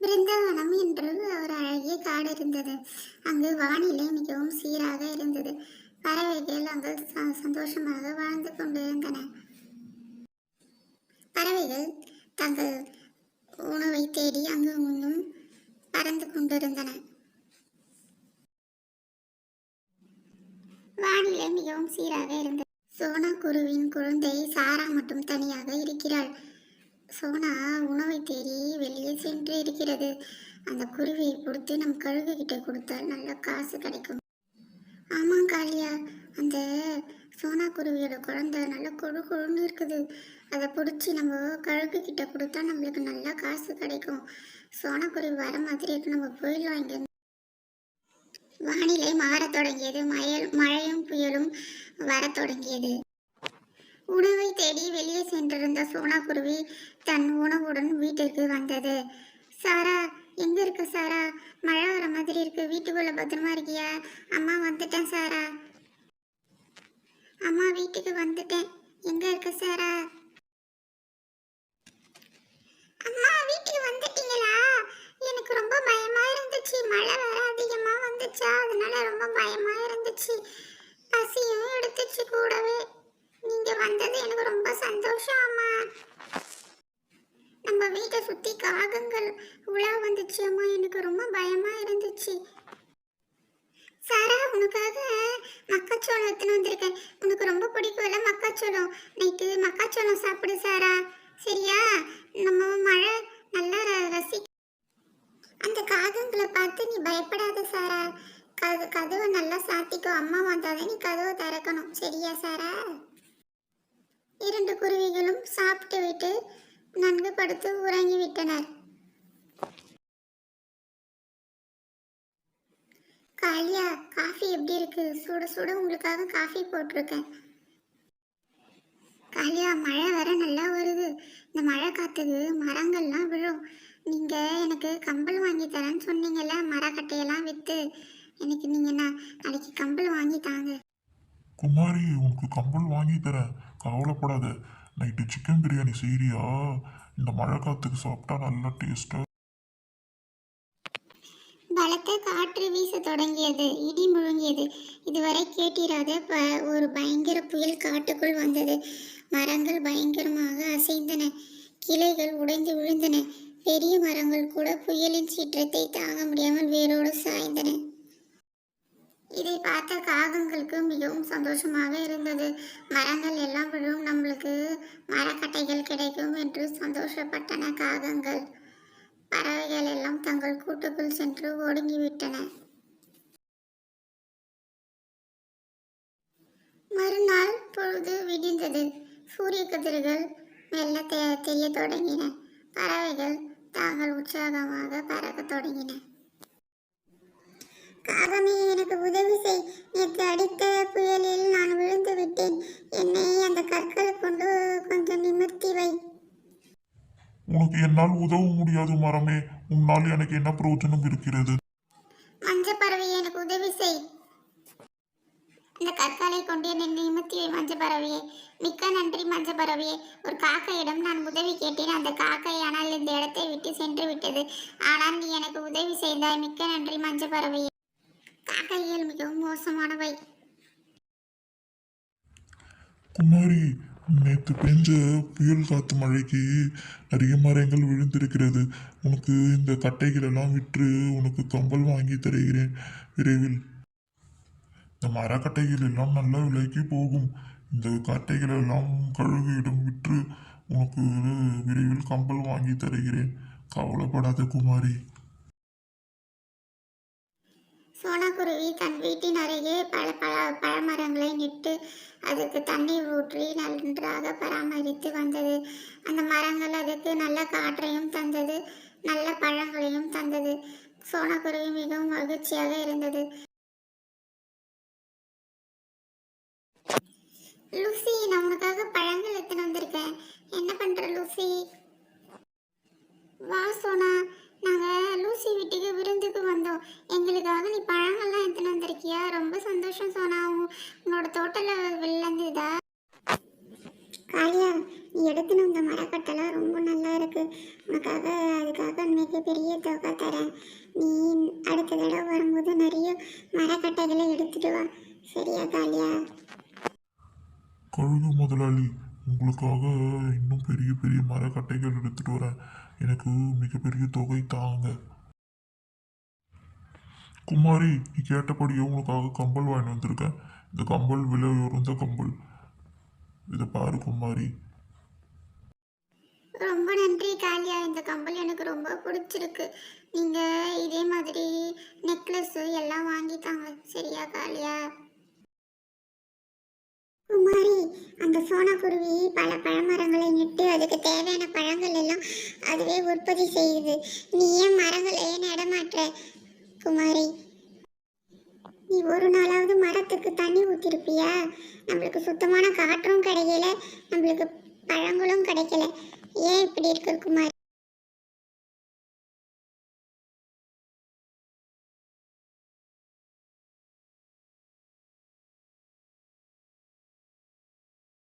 பிருந்தாவனம் என்று ஒரு அழகிய காடு இருந்தது. அங்கு வானிலை மிகவும் சீராக இருந்தது. பறவைகள் அங்கு சந்தோஷமாக வாழ்ந்து கொண்டிருந்தன. பறவைகள் தங்கள் உணவை தேடி அங்கு இங்கும் பறந்து கொண்டிருந்தன. வானிலை மிகவும் சீராக இருந்தது. சோனா குருவின் குழந்தை சாரா மட்டும் தனியாக இருக்கிறாள். சோனா உணவை தேடி வெளியே சென்று இருக்கிறது. அந்த குருவியை கொடுத்து நம் கழுகு கிட்ட கொடுத்தால் நல்ல காசு கிடைக்கும். ஆமாம் காளியா அந்த சோனா குருவியோட குழந்தை நல்ல கொழு கொழுன்னு இருக்குது. அதை பிடிச்சி நம்ம கழுகு கிட்ட கொடுத்தா நம்மளுக்கு நல்ல காசு கிடைக்கும். சோனா குருவி வர மாதிரி இருக்கு நம்ம போயிடலாம் இங்கே வானிலை மாறத் தொடங்கியது. மயல் மழையும் புயலும் வரத் தொடங்கியது. உணவை தேடி வெளியே சென்றிருந்த சோனா குருவி தன் உணவுடன் வீட்டிற்கு வந்தது. சாரா எங்க இருக்க சாரா? மழை வர மாதிரி இருக்கு. வீட்டுக்குள்ள பத்திரமா இருக்கியா? அம்மா வந்துட்டேன் சாரா. அம்மா வீட்டுக்கு வந்துட்டேன். எங்க இருக்க சாரா? அம்மா வீட்டுக்கு வந்துட்டீங்களா? எனக்கு ரொம்ப பயமா இருந்துச்சு. மழை வேற அதிகமா வந்துச்சா? அதனால ரொம்ப பயமா இருந்துச்சு. வீட்டை சுத்தி காகங்கள். உலா வந்துச்சு அம்மா. எனக்கு ரொம்ப பயமா இருந்துச்சு. சாரா உனக்காக மக்காச்சோளம் எடுத்துன்னு வந்திருக்கேன். உனக்கு ரொம்ப பிடிக்கும்ல மக்காச்சோளம். நைட்டு மக்காச்சோளம் சாப்பிடு சாரா. சரியா? நம்ம மழை நல்லா ரசி அந்த காகங்களை பார்த்து நீ பயப்படாத சாரா. கது கதவை நல்லா சாத்திக்கோ. அம்மா வந்தாதான் நீ கதவை திறக்கணும். சரியா சாரா? இரண்டு குருவிகளும் சாப்பிட்டு விட்டு நன்கு படுத்து உறங்கிவிட்டனர். காளியா காஃபி எப்படி இருக்கு? சுட சுட உங்களுக்காக காஃபி போட்டிருக்கேன். காளியா மழை வர நல்லா வருது. இந்த மழை காத்துக்கு மரங்கள்லாம் விழும். நீங்க எனக்கு கம்பல் வாங்கி தரேன்னு சொன்னீங்கல்ல மரக்கட்டையெல்லாம் விற்று எனக்கு நீங்க நான் நாளைக்கு கம்பல் வாங்கி தாங்க. குமாரி உனக்கு கம்பல் வாங்கி தரேன். கவலைப்படாத. நைட்டு சிக்கன் பிரியாணி செய்றியா? இந்த மழை காத்துக்கு சாப்பிட்டா நல்லா டேஸ்டா பலத்த காற்று வீச தொடங்கியது. இடி முழங்கியது. இதுவரை கேட்டிராத ப ஒரு பயங்கர புயல் காட்டுக்குள் வந்தது. மரங்கள் பயங்கரமாக அசைந்தன. கிளைகள் உடைந்து விழுந்தன. பெரிய மரங்கள் கூட புயலின் சீற்றத்தை தாங்க முடியாமல் வேரோடு சாய்ந்தன. காகங்களுக்கு மிகவும் சந்தோஷமாக இருந்தது. மரங்கள் எல்லாம் விழும் நம்மளுக்கு மரக்கட்டைகள் கிடைக்கும் என்று சந்தோஷப்பட்டன காகங்கள். பறவைகள் எல்லாம் தங்கள் கூட்டுக்குள் சென்று ஒடுங்கிவிட்டன. மறுநாள் பொழுது விடிந்தது. சூரிய கதிர்கள் மெல்ல தெ- தொடங்கின. பறவைகள் தாங்கள் உற்சாகமாக பறக்க தொடங்கின. காகமே எனக்கு உதவி செய். நேற்று அடித்த புயலில் நான் விழுந்து விட்டேன். என்னை அந்த கற்கள் கொண்டு கொஞ்சம் நிமிர்த்தி வை. உனக்கு என்னால் உதவ முடியாது மரமே. உன்னால் எனக்கு என்ன பிரயோஜனம் இருக்கிறது? மஞ்ச பறவை எனக்கு உதவி செய். இந்த கற்களை கொண்டு என்னை நிமித்தி வை மஞ்ச பறவையே. மிக்க நன்றி மஞ்ச பறவையே. ஒரு காக்கையிடம் நான் உதவி கேட்டேன். அந்த காக்கை ஆனால் இந்த இடத்தை விட்டு சென்று விட்டது. ஆனால் நீ எனக்கு உதவி செய்தாய். மிக்க நன்றி மஞ்ச பறவையே. காக்கைகள் மிகவும் மோசமானவை. குமாரி நேற்று பெஞ்ச புயல் காத்து மழைக்கு நிறைய மரங்கள் விழுந்திருக்கிறது. உனக்கு இந்த கட்டைகள் எல்லாம் விற்று உனக்கு கம்பல் வாங்கி தருகிறேன். விரைவில். இந்த மரக்கட்டைகள் எல்லாம் நல்ல விலைக்கு போகும். இந்த கட்டைகள் எல்லாம் கழுகியிடம் விற்று உனக்கு விரைவில் கம்பல் வாங்கி தருகிறேன். கவலைப்படாத குமாரி. சோனாக்குருவி தன் வீட்டின் அருகே பல பல பழமரங்களை நிட்டு அதுக்கு தண்ணீர் ஊற்றி நன்றாக பராமரித்து வந்தது. அந்த மரங்கள் அதுக்கு நல்ல காற்றையும் தந்தது நல்ல பழங்களையும் தந்தது. சோனாக்குருவி மிகவும் மகிழ்ச்சியாக இருந்தது. லூசி நான் உனக்காக பழங்கள் எடுத்துன்னு வந்திருக்கேன். என்ன பண்ற லூசி? வா சோனா. நாங்க லூசி வீட்டுக்கு விருந்துக்கு வந்தோம் எங்களுக்காக நீ பழங்கள்லாம் எடுத்துன்னு வந்திருக்கியா ரொம்ப சந்தோஷம் சோனா உன்- உன்னோட தோட்டல விளைஞ்சதா காளியா நீ எடுத்துன்னு வந்த மரக்கட்டெல்லாம் ரொம்ப நல்லா இருக்கு உனக்காக அதுக்காக மிகப்பெரிய தொகை தரேன். நீ அடுத்த தடவை வரும்போது நிறைய மரக்கட்டைகளை எடுத்துட்டு வா. சரியா காளியா? கழுகு முதலாளி உங்களுக்காக இன்னும் பெரிய பெரிய மரக்கட்டைகள் எடுத்துட்டு வரேன். எனக்கு மிகப்பெரிய தொகை தாங்க. குமாரி நீ கேட்டபடியே உனக்காக கம்பல் வாங்கி வந்திருக்கேன். இந்த கம்பல் விலை உயர்ந்த கம்பல். இதை பாரு குமாரி. நன்றி காளியா. இந்த கம்பல் எனக்கு ரொம்ப பிடிச்சிருக்கு. நீங்கள் இதே மாதிரி நெக்லஸ்ஸு எல்லாம் வாங்கித்தாங்க சரியா காளியா? குமாரி அந்த சோனாக்குருவி பல பழமரங்களை நட்டு அதுக்கு தேவையான பழங்கள் எல்லாம் அதுவே உற்பத்தி செய்யுது. நீ ஏன் மரங்களை நடமாற்ற குமாரி? நீ ஒரு நாளாவது மரத்துக்கு தண்ணி ஊற்றிருப்பியா நம்மளுக்கு சுத்தமான காற்றும் கிடைக்கல நம்மளுக்கு பழங்களும் கிடைக்கல. ஏன் இப்படி இருக்கு குமார்?